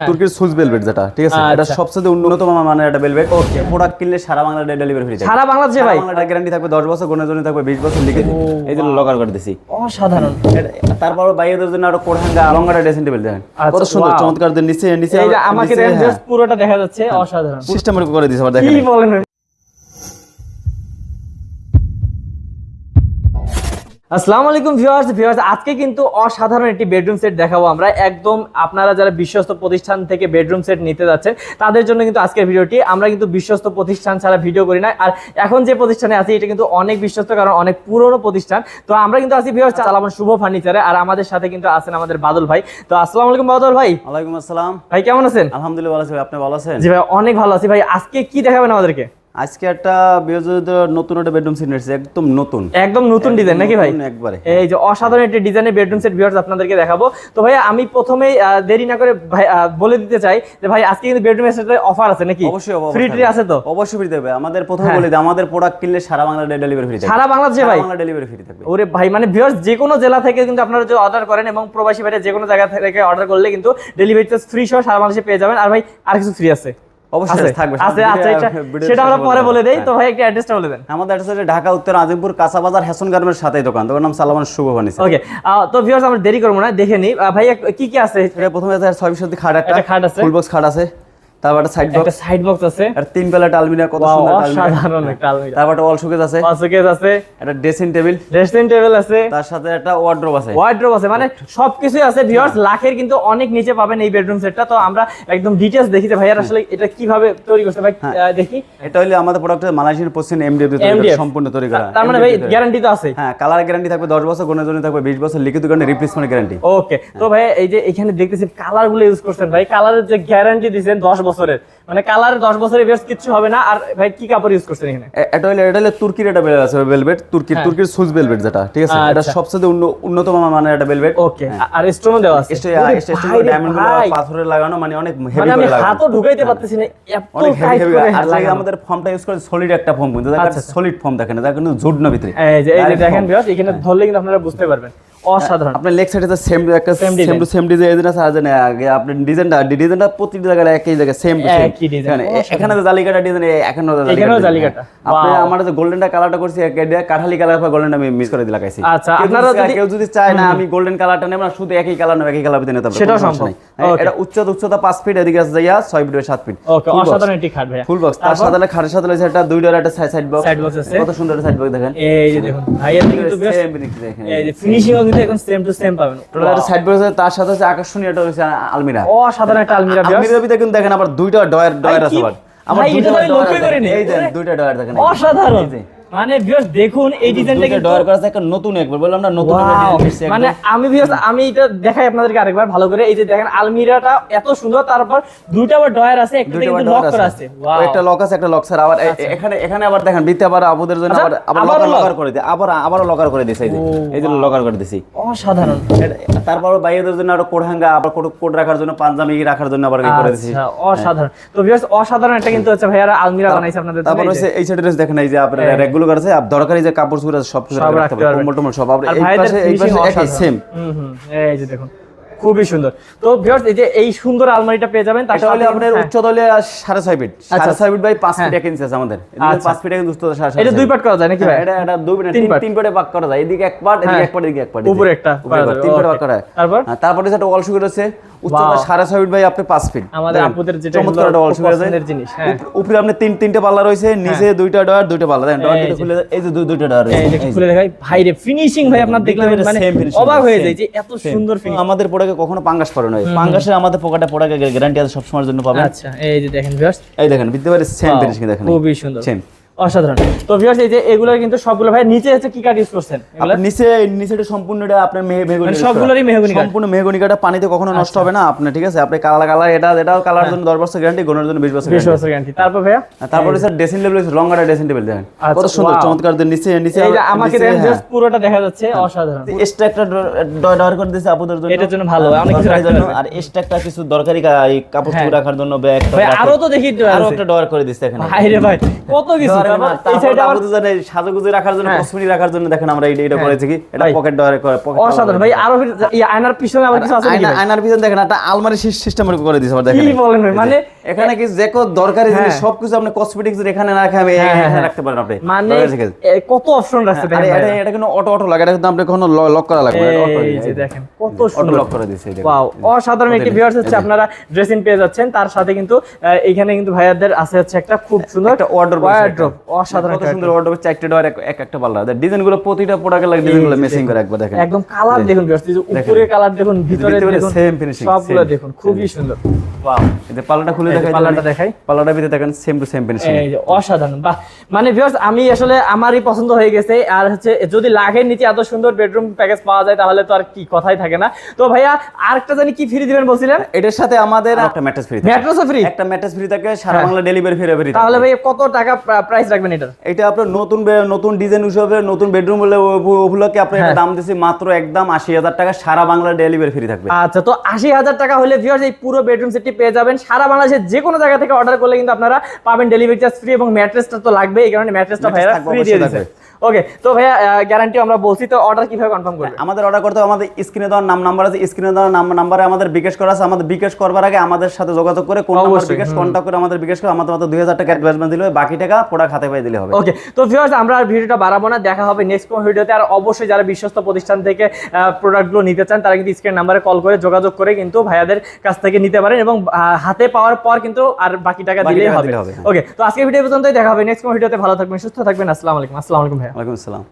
তুর্কির Swiss velvet যেটা ঠিক আছে? এটা আচ্ছা। সবচেয়ে উন্নত মানের একটা বেলভেট ওকে প্রোডাক্ট কিনলে সারা বাংলা ডেলিভারি ফ্রি সারা বাংলাদেশে ভাই? বাংলা গ্যারান্টি থাকবে 10 বছর জন্য থাকবে 20 বছর লিখে এই জন্য লকার করে দিছি। অসাধারণ। তারপর বাইরের জন্য আরও কোরহাঙ্গা লঙ্গাটা ড্রেসিং টেবিল দেখেন। আচ্ছা, কত সুন্দর চমৎকার নিচে নিচে আমাকে দেখেন জাস্ট পুরোটা দেখা যাচ্ছে অসাধারণ। সিস্টেম করে আবার কি বলেন? আসসালামু আলাইকুম ভিউয়ার্স ভিউয়ার্স আজকে কিন্তু অসাধারণ একটি বেডরুম সেট দেখাবো আমরা। একদম আপনারা যারা বিশ্বস্ত প্রতিষ্ঠান থেকে বেডরুম সেট নিতে যাচ্ছেন তাদের জন্য কিন্তু আজকের ভিডিওটি। আমরা কিন্তু বিশ্বস্ত প্রতিষ্ঠান ছাড়া ভিডিও করি না। আর এখন যে প্রতিষ্ঠানে আছি এটা কিন্তু অনেক বিশ্বস্ত কারণ অনেক পুরনো প্রতিষ্ঠান। তো আমরা কিন্তু আছি ভিউয়ার্স চালাবো শুভ ফার্নিচারে আর আমাদের সাথে কিন্তু আছেন আমাদের বাদল ভাই। তো আসসালামু আলাইকুম বাদল ভাই। ওয়ালাইকুম আসসালাম। ভাই কেমন আছেন? আলহামদুলিল্লাহ ভালো আছি ভাই। আপনি ভালো আছেন? জি ভাই অনেক ভালো আছি ভাই। আজকে কি দেখাবেন আমাদেরকে? আজকে একটা নতুন একটা বেডরুম সেট নিয়েছি একদম নতুন। একদম নতুন ডিজাইন নাকি ভাই? একবারে এই যে অসাধারণ একটি ডিজাইনের বেডরুম সেট ভিউয়ার্স আপনাদেরকে দেখাবো। তো ভাই আমি প্রথমেই দেরি না করে ভাই বলে দিতে চাই যে ভাই আজকে কিন্তু বেডরুম সেটের অফার আছে নাকি? অবশ্যই ফ্রি ট্রি আছে তো? অবশ্যই ফ্রি দেবে আমাদের প্রথম হ্যাঁ। বলে দিই আমাদের প্রোডাক্ট কিনলে সারা বাংলা ডেলিভারি ফ্রি সারা বাংলাদেশে ভাই? বাংলা ডেলিভারি ফ্রি থাকবে। ওরে ভাই মানে ভিউয়ার্স যে কোনো জেলা থেকে কিন্তু আপনারা যদি অর্ডার করেন এবং প্রবাসী বাইরে যে কোনো জায়গা থেকে অর্ডার করলে কিন্তু ডেলিভারি চার্জ ফ্রি সহ সারা বাংলাদেশে পেয়ে যাবেন। আর ভাই আর কিছু ফ্রি আছে? অবশ্যই থাকবে আছে আচ্ছা এটা- সেটা আমরা পরে বলে দেই। তো হ্যাঁ। ভাই একটা অ্যাড্রেসটা বলে দেন। আমাদের অ্যাড্রেস হচ্ছে ঢাকা উত্তর আজিমপুর গার্মেন্টের সাথেই দোকান। দোকান নাম সালামান শুভ ফার্নিচার ওকে তো ভিউয়ার্স আমরা দেরি করব না দেখে নিই। ভাই কি কি আছে? প্রথমে আছে খাট একটা একটা খাট আছে। ফুল বক্স খাট আছে। তারপর একটা সাইড বক্স সাইড বক্স আছে। আর তিন আলমিরা কত সুন্দর আলমিরা। একটা আলমিরা। তারপর একটা ওয়াল শোকেস আছে। পাঁচকেজ আছে। একটা ড্রেসিং টেবিল ড্রেসিং টেবিল আছে। তার সাথে একটা ওয়ার্ড্রোব আছে। ওয়ার্ড্রোব আছে। মানে সবকিছুই আছে। ভিউয়ার্স লাখের কিন্তু অনেক নিচে পাবেন এই বেডরুম সেটটা তো আমরা একদম ডিটেইলস দেখি যে আসলে এটা কীভাবে তৈরি করছে। ভাই হ্যাঁ। দেখি। এটা হলে আমাদের প্রোডাক্টের মালয়েশিয়ান পশ্চিম এমডিএফ দিয়ে তৈরি করা, সম্পূর্ণ তৈরি করা। তার মানে ভাই। গ্যারান্টি তো আছে। হ্যাঁ কালার গ্যারান্টি থাকবে 10 বছর গোনের জন্য থাকবে 20 বছর লিখিত গ্যারান্টি রিপ্লেসমেন্ট গ্যারান্টি ওকে তো ভাই এই যে এখানে দেখতেছি কালারগুলো ইউজ করছেন ভাই। কালারের যে গ্যারান্টি দিয়েছেন 10 বছরের। মানে কালার 10 বছরের বেশ কিছু হবে না। আর ভাই কি কাপড় ইউজ করছেন এখানে? এটা হলে এটা হলে তুর্কির একটা বেলভেট আছে ভেলভেট তুর্কির তুর্কির সুইস ভেলভেট যেটা ঠিক আছে? এটা আচ্ছা। সবচেয়ে উন্নত মানের একটা ভেলভেট ওকে আর স্টোনও দেওয়া আছে। ভাই রে ডায়মন্ড ভাই, পাথরের লাগানো মানে অনেক মানে হেভি আমি করে লাগানো। হাতও ঢুকাইতে পারতেছি না এত অনেক হেভি টাইট হেভি আর জায়গায় লাগানো। আমাদের ফর্মটা ইউজ করে সলিড একটা ফর্ম কিন্তু। আচ্ছা, আচ্ছা। সলিড ফর্ম দেখেন যা কিন্তু জুট না ভিতরে। এই যে দেখেন। ভিউয়ার্স এখানে ধরলে কিন্তু আপনারা বুঝতে পারবেন। অসাধারণ। আপনার লেগ সাইডে তো সেম একটা সেম টু সেম ডিজাইন আছে আর জানেন আগে আপনি ডিজাইনটা ডিজাইনটা প্রতিটা জায়গায় একই জায়গায় সেম টু সেম এখানে তো জালিকাটা ডিজাইন এখানে এখানেও জালিকাটা। আপনি. আমার যে গোল্ডেনটা কালারটা করছি কাঠালি কালার গোল্ডেনটা আমি মিস করে দিয়ে লাগাইছি। আচ্ছা, আপনারা যদি কেউ যদি চায় না আমি গোল্ডেন কালারটা নেব না শুধু একই কালার নেব একই কালার সেটাও কোনো সমস্যা সম্ভব। হ্যাঁ. এটা উচ্চতা উচ্চতা 5 ফিট এদিকে আছে যাইয়া 6 ফিট 7 ফিট ওকে অসাধারণ একটি খাট ভাইয়া। ফুল বক্স তার সাথে খাটের সাথে রয়েছে একটা দুই ডলার একটা সাইড বক্স Side box আছে। কত সুন্দর সাইড বক্স দেখেন। এই যে দেখুন কিন্তু বেশ দেখেন। এই যে ফিনিশিংও কিন্তু এখন সেম টু সেম পাবেন। টোটাল সাইড বক্স আছে তার সাথে হচ্ছে আকর্ষণীয় একটা আলমিরা। সাধারণ একটা আলমিরা ভিতরে কিন্তু দেখেন আবার দুইটা ডয়ার ডয়ার আছে আবার। আমার দুইটা ডয়ার দেখেন। এই যে দুইটা ডয়ার দেখেন। অসাধারণ। মানে ভিউয়ার্স দেখুন এই ডিজাইনটা কিন্তু ডয়ার করা একটা নতুন একবার বললাম না নতুন ডিজাইন মানে আমি ভিউয়ার্স আমি এটা দেখাই আপনাদেরকে আরেকবার ভালো করে। এই যে দেখেন আলমিরাটা এত সুন্দর তারপর দুইটা আবার ডয়ার আছে একটা কিন্তু লক করা আছে। একটা লক আছে একটা লক স্যার আবার এখানে এখানে আবার দেখেন ভিতরে আবার আবুদের জন্য আচ্ছা, আবার আবার লকার করে দিই। আবার আবারও লকার করে দিয়েছে এই যে। এই যে লকার করে দিছি অসাধারণ। তারপর বাইরেদের জন্য আরও আবার কোট কোট রাখার জন্য পাঞ্জাবি রাখার জন্য আবার করে দিছি আচ্ছা অসাধারণ। তো ভিউয়ার্স অসাধারণ একটা কিন্তু হচ্ছে ভাইয়ারা আলমিরা বানাইছে আপনাদের তারপর এই যে। হচ্ছে এই সাইডে দেখেন এই যে আপনার রেগুলো আছে আর দরকারি যে কাপড় চোপড় আছে সব কিছু সব রাখতে পারবেন। কম্বল টম্বল সব আর এই পাশে এই পাশে একই। সেম হুম হুম এই যে দেখুন খুবই সুন্দর। তো ভিউয়ার্স এই যে এই সুন্দর আলমারিটা পেয়ে যাবেন এটা হলে আপনার হ্যাঁ, উচ্চতা হলে সাড়ে ছয় ফিট। সাড়ে ছয় ফিট বাই পাঁচ ফিট এক ইঞ্চি আছে আমাদের। এদিকে আচ্ছা। পাঁচ ফিট এক ইঞ্চি উচ্চতা সাড়ে এটা দুই পার্ট করা যায় নাকি ভাই? হ্যাঁ, এটা এটা দুই পার্ট তিন তিন? পার্টে ভাগ করা যায়। এদিকে এক পার্ট এদিকে হ্যাঁ। এক পার্ট এদিকে এক পার্ট উপরে একটা উপরে তিন পার্টে ভাগ করা হয় তারপর? হ্যাঁ, তারপরে একটা ওয়াল সুগার আছে উচ্চতা সাড়ে ছয় ফিট বাই আপনি পাঁচ ফিট আমাদের আপুদের যেটা চমৎকার জিনিস, হ্যাঁ। উপরে আপনি তিন তিনটে পাল্লা রয়েছে নিচে দুইটা ডয়ার দুইটা পাল্লা। দেখেন ডয়ার দুটো খুলে এই যে দুইটা ডয়ার রয়েছে। খুলে দেখাই। ভাই রে ফিনিশিং ভাই আপনার দেখলাম মানে অবাক হয়ে যায় যে এত সুন্দর ফিনিশিং আমাদের প্রোডাক্টে কখনো পাঙ্গাস পড়ে নয় পাঙ্গাসের আমাদের পকেটে প্রোডাক্টে গ্যারান্টি আছে সবসময়ের জন্য পাবেন। আচ্ছা এই যে দেখেন ভিউয়ার্স এই দেখেন সেম ফিনিশিং দেখেন। খুবই সুন্দর। সেম অসাধারণ। তো ভিউয়ার্স এই যে এগুলো কিন্তু সবগুলো ভাই নিচে হচ্ছে কি কাট ইউজ করছেন? আপনার নিচে নিচেটা সম্পূর্ণ এটা আপনার মেহগনি মানে সবগুলোরই মেহগনি? সম্পূর্ণ মেহগনি কাটা পানিতে কখনো নষ্ট হবে না আপনার ঠিক আছে? আপনি কালার কালার এটা এটাও কালার জন্য 10 বছর গ্যারান্টি গোনের জন্য 20 বছর 20 বছর গ্যারান্টি তারপর ভাইয়া? তারপরে স্যার ড্রেসিং টেবিল লঙ্গাটা ড্রেসিং টেবিল দেখেন। আচ্ছা, কত সুন্দর চমৎকার দিয়ে নিচে নিচে এই যে আমাকে নিচে, দেখেন হ্যাঁ। জাস্ট পুরোটা দেখা যাচ্ছে অসাধারণ। এক্সট্রা একটা ডয়ার করে দিয়েছে আপুদের জন্য। এটার জন্য ভালো, অনেক কিছু রাখতে জন্য। আর এক্সট্রা একটা কিছু দরকারি কাপড় হ্যাঁ। চোপড় রাখার জন্য ব্যাগ ভাই আরও তো দেখি আরও একটা ডয়ার করে দিচ্ছে এখানে। ভাই রে ভাই কত কিছু সাজুগুজু রাখার জন্য হ্যাঁ। কসমেটিক রাখার জন্য দেখেন আমরা এটা এটা হ্যাঁ। করেছি কি এটা পকেট ডয়ারে করে পকেট অসাধারণ ভাই আরও আয়নার পিছনে আবার কিছু আছে? আয়নার পিছনে দেখেন একটা আলমারি সিস্টেম করে দিয়েছে দেখেন কি বলেন মানে এখানে কি যে কো দরকারি জিনিস হ্যাঁ। সবকিছু আপনি কসমেটিক্স এখানে রাখে আমি হ্যাঁ, এখানে হ্যাঁ। রাখতে পারেন আপনি। মানে কত অপশন রাখছে আরে এটা এটা কিন্তু অটো অটো লাগে এটা কিন্তু আপনি কোনো লক করা লাগবে এটা auto এই। দেখেন কত অটো সুন্দর। লক করে দিয়েছে দেখেন। ওয়াও অসাধারণ একটি ভিউয়ার্স হচ্ছে আপনারা ড্রেসিং পেয়ে যাচ্ছেন তার সাথে কিন্তু এখানে কিন্তু ভাইয়াদের আছে হচ্ছে একটা খুব সুন্দর একটা আছে ওয়ার্ড্রপ একটা। অসাধারণ কত সুন্দর ওয়ার্ডরোবে চারটে ডোর এক একটা পাল্লা। ডিজাইনগুলো প্রতিটা প্রোডাক্টে লাগে ডিজাইনগুলো মেসিং করে একবার দেখেন। একদম কালার দেখুন যে উপরে কালার দেখুন ভিতরে দেখুন same finishing, সবগুলো দেখুন খুবই সুন্দর। ওয়াও এই যে পাল্লাটা খুলে দেখাই পাল্লাটা দেখাই। পাল্লাটা ভিতরে দেখেন সেম টু সেম ফিনিশিং এই যে অসাধারণ। বাহ। মানে ভিউয়ার্স আমি আসলে আমারই পছন্দ হয়ে গেছে। আর হচ্ছে যদি লাখের নিচে এত সুন্দর বেডরুম প্যাকেজ পাওয়া যায় তাহলে তো আর কি কথাই থাকে না। তো ভাইয়া আরেকটা জানি কি ফ্রি দিবেন বলছিলেন? এটার সাথে আমাদের একটা ম্যাট্রেস ফ্রি ম্যাট্রেসও ফ্রি একটা ম্যাট্রেস ফ্রি থাকে সারা হ্যাঁ। বাংলা ডেলিভারি ফ্রি ফ্রি তাহলে ভাই কত টাকা প্রাইস রাখবেন এটার? এটা আপনার নতুন নতুন ডিজাইন হিসাবে নতুন বেডরুম এটা হ্যাঁ। দাম দিচ্ছি মাত্র একদম আশি হাজার টাকা সারা বাংলা ডেলিভারি ফ্রি থাকবে। আচ্ছা তো আশি হাজার টাকা হলে ভিউয়ার্স এই পুরো বেডরুম সেটটি পেয়ে যাবেন। সারা বাংলাদেশের যে কোনো জায়গা থেকে অর্ডার করলে কিন্তু আপনারা পাবেন ডেলিভারি চার্জ ফ্রি এবং ম্যাট্রেসটা তো লাগবে এই কারণে ম্যাট্রেসটা ভাইরা ফ্রি দিয়ে দিচ্ছে। ওকে তো ভাইয়া গ্যারান্টি আমরা বলছি তো অর্ডার কীভাবে কনফার্ম করবে আমাদের অর্ডার করতে আমাদের স্ক্রিনে দেওয়ার নাম নাম্বার আছে স্ক্রিনে দেওয়ার নাম নাম্বারে আমাদের বিকাশ করা আছে আমাদের বিকাশ করবার আগে আমাদের সাথে যোগাযোগ করে কোন নাম্বার বিকাশ কন্টাক্ট করে আমাদের বিকাশ করে আমাদের মাত্র দুই হাজার টাকা অ্যাডভান্স দিলে হবে, বাকি টাকা প্রোডাক্ট হাতে পাই দিলে হবে। ওকে তো ভিউয়ার্স আমরা আর ভিডিওটা বাড়াবো না দেখা হবে নেক্সট কোন ভিডিওতে আর অবশ্যই যারা বিশ্বস্ত প্রতিষ্ঠান থেকে প্রোডাক্টগুলো নিতে চান তারা কিন্তু স্ক্রিন নাম্বারে কল করে যোগাযোগ করে কিন্তু ভাইয়াদের কাছ থেকে নিতে পারেন এবং হাতে পাওয়ার পর কিন্তু আর বাকি টাকা দিলেই হবে। দিলে হবে, হ্যাঁ। ওকে তো আজকের ভিডিও পর্যন্তই দেখা হবে নেক্সট কোন ভিডিওতে ভালো থাকবেন সুস্থ থাকবেন আসসালামু আলাইকুম আসসালামু আলাইকুম ভাইয়া। ওয়ালাইকুম আসসালাম।